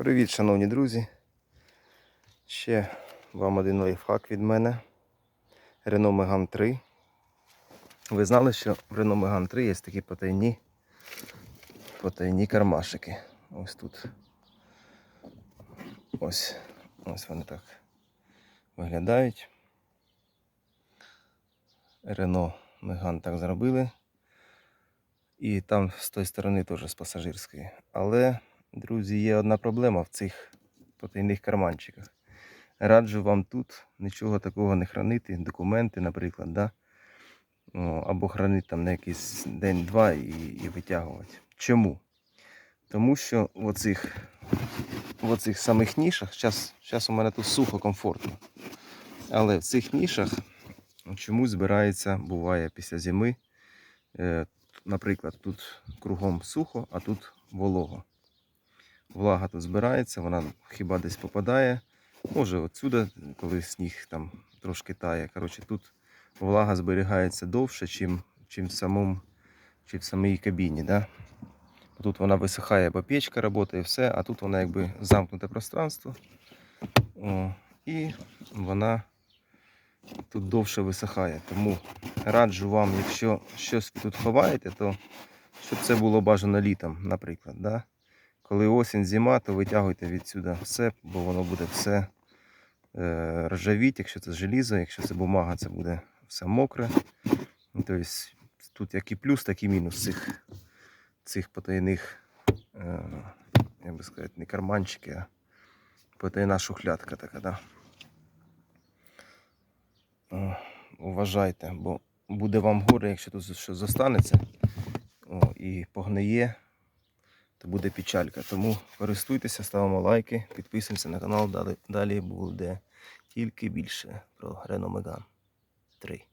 Привіт, шановні друзі. Ще вам один лайфхак від мене. Renault Megane 3. Ви знали, що в Renault Megane 3 є такі потайні, потайні кармашики. Ось тут. Ось, ось вони так виглядають. Renault Megane так зробили. І там з тої сторони теж з пасажирської. Але, друзі, є одна проблема в цих потайних карманчиках. Раджу вам тут нічого такого не хранити, документи, наприклад, да? Або хранити там на якийсь день-два і, і витягувати. Чому? Тому що в оцих, в оцих самих нішах, зараз у мене тут сухо, комфортно. Але в цих нішах чомусь збирається, буває після зими. Е, наприклад, тут кругом сухо, а тут волого. Влага тут збирається, вона хіба десь попадає. Може отсюди, коли сніг там трошки тає. Коротше, тут влага зберігається довше, чим, чим, в, самому, чим в самій кабіні. Да? Тут вона висихає, бо печка працює, все, а тут вона якби замкнуте пространство. О, і вона тут довше висихає. Тому раджу вам, якщо щось тут ховаєте, то щоб це було бажано літом, наприклад. Да? Коли осінь, зима, то витягуйте відсюди все, бо воно буде все е, ржавіть, якщо це желізо, якщо це бумага, це буде все мокре. Тобто тут як і плюс, так і мінус цих, цих потайних, е, як би сказати, не карманчики, а потайна шухлядка така, да. Уважайте, бо буде вам горе, якщо тут щось зостанеться о, і погниє, то буде печалька. Тому користуйтеся, ставимо лайки, підписуємося на канал. Далі, далі буде тільки більше про Renault Megane 3.